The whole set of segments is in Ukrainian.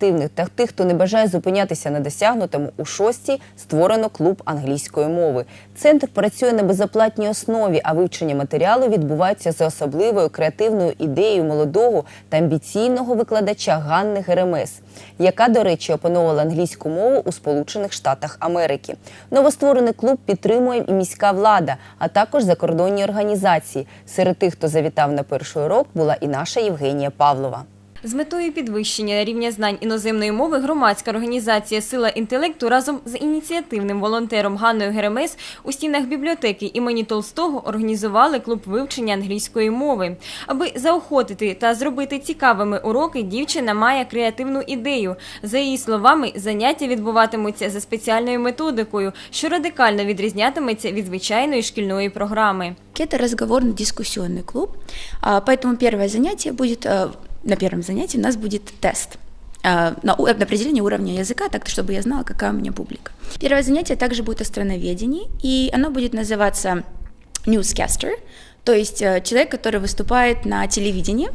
активних та тих, хто не бажає зупинятися на досягнутому, у шостій створено клуб англійської мови. Центр працює на безоплатній основі, а вивчення матеріалу відбувається за особливою креативною ідеєю молодого та амбіційного викладача Ганни Геремес, яка, до речі, опановувала англійську мову у Сполучених Штатах Америки. Новостворений клуб підтримує і міська влада, а також закордонні організації. Серед тих, хто завітав на перший урок, була і наша Євгенія Павлова. З метою підвищення рівня знань іноземної мови громадська організація Сила інтелекту разом з ініціативним волонтером Ганною Геремес у стінах бібліотеки імені Толстого організували клуб вивчення англійської мови. Аби заохотити та зробити цікавими уроки, дівчина має креативну ідею. За її словами, заняття відбуватимуться за спеціальною методикою, що радикально відрізнятиметься від звичайної шкільної програми. Это разговорно-дискуссионный клуб, а, поэтому первое занятие будет, э, На первом занятии у нас будет тест э, на, определение уровня языка, так чтобы я знала, какая у меня публика. Первое занятие также будет о страноведении, и оно будет называться newscaster, то есть э, человек, который выступает на телевидении.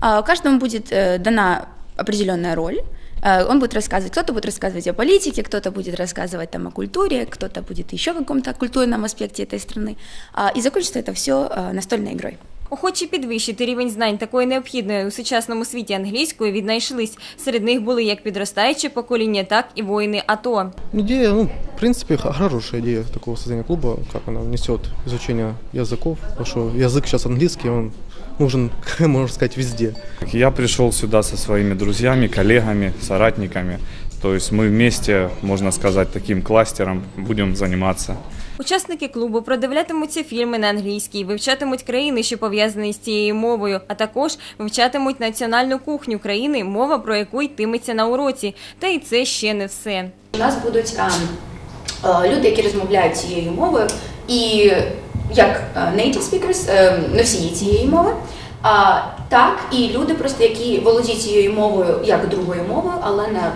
А, Каждому будет э, дана определенная роль. Э, Он будет рассказывать, кто-то будет рассказывать о политике, кто-то будет рассказывать там о культуре, кто-то будет еще о каком-то культурном аспекте этой страны. А, И закончится это все настольной игрой. Охочі підвищити рівень знань такої необхідної у сучасному світі англійської віднайшлись. Серед них були як підростаюче покоління, так і воїни АТО. Идея, ну, в принципе, х- хорошая идея такого создания клуба, как она несет изучение языков, потому что язык сейчас английский, он нужен, можно сказать, везде. Я пришел сюда со своими друзьями, коллегами, соратниками. То есть мы вместе, можно сказать, таким кластером будем заниматься. Учасники клубу продивлятимуться фільми на англійській, вивчатимуть країни, що пов'язані з цією мовою, а також вивчатимуть національну кухню країни, мова про яку йтиметься на уроці. Та й це ще не все. У нас будуть а, а, люди, які розмовляють цією мовою, і як native speakers, е, носії цієї мови, а, так і люди, просто які володіють цією мовою як другою мовою, але на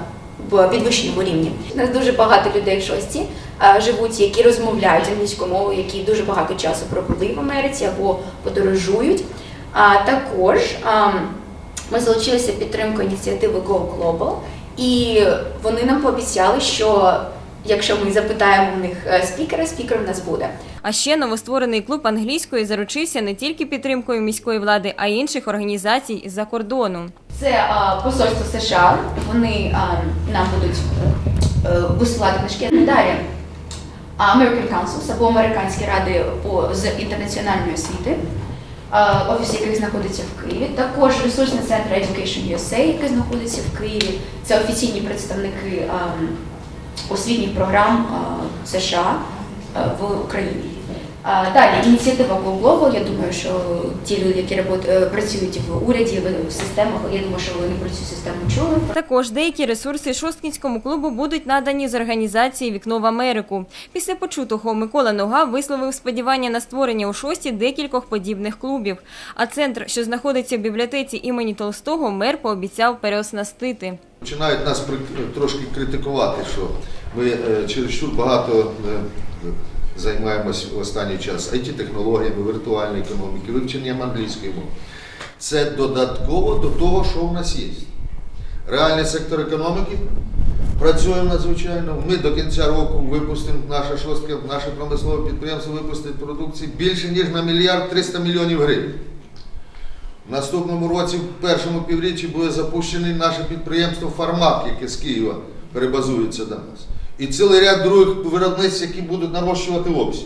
в підвищеному рівні. У нас дуже багато людей в шості живуть, які розмовляють англійською мовою, які дуже багато часу провели в Америці або подорожують. А також ми залучилися підтримкою ініціативи Go Global, і вони нам пообіцяли, що якщо ми запитаємо в них е, спікера, спікер у нас буде. А ще новостворений клуб англійської заручився не тільки підтримкою міської влади, а й інших організацій з-за кордону. Це а, посольство США. Вони а, нам будуть е, висилати книжки. Далі American Councils або Американські ради по з інтернаціональної освіти, офіс яких знаходиться в Києві. Також ресурсний центр Education USA, який знаходиться в Києві. Це офіційні представники а, освітніх програм США в Україні. Далі ініціатива Global. Я думаю, що ті люди, які е, працюють в уряді, в системах, я думаю, що вони про цю систему чули. Також деякі ресурси Шосткінському клубу будуть надані з організації Вікно в Америку. Після почутого Микола Нога висловив сподівання на створення у шості декількох подібних клубів. А центр, що знаходиться в бібліотеці імені Толстого, мер пообіцяв переоснастити. Починають нас трошки критикувати, що ми е, чересчур багато е, займаємось в останній час IT-технологіями, віртуальної економіки, вивченням англійської мови. Це додатково до того, що в нас є. Реальний сектор економіки працює надзвичайно. Ми до кінця року випустимо наша шостка, наше промислове підприємство випустить продукції більше ніж на мільярд 300 мільйонів гривень. Наступному році, в першому півріччі, буде запущене наше підприємство Фармак, яке з Києва перебазується до нас. І цілий ряд других виробництв, які будуть нарощувати обсяг.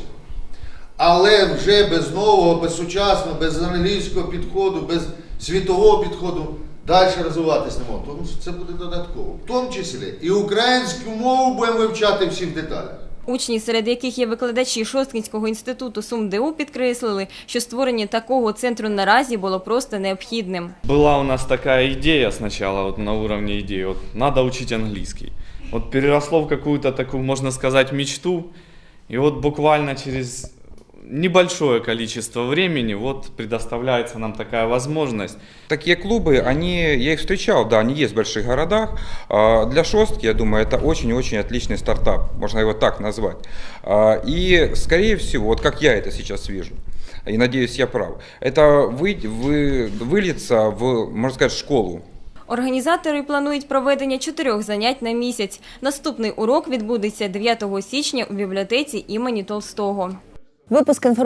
Але вже без нового, без сучасного, без англійського підходу, без світового підходу далі розвиватися не можна. Тому що це буде додатково. В тому числі і українську мову будемо вивчати всі в деталях. Учні, серед яких є викладачі Шосткінського інституту СумДУ, підкреслили, що створення такого центру наразі було просто необхідним. Була у нас така ідея спочатку, от на рівні ідеї, от треба вчити англійський. От переросло в какую-то таку, можна сказати, мечту. І от буквально через небольшое количество времени вот предоставляется нам такая возможность. Такие клубы, они, я их встречал, да, они есть в больших городах. А, Для шостки, я думаю, это очень-очень отличный стартап, можно его так назвать. А, И, скорее всего, вот как я это сейчас вижу, и надеюсь, я прав, это вы, вы, выльется в, можно сказать, школу Організатори планують проведення чотирьох занять на місяць. Наступний урок відбудеться 9 січня у бібліотеці імені Толстого. Випуск інформації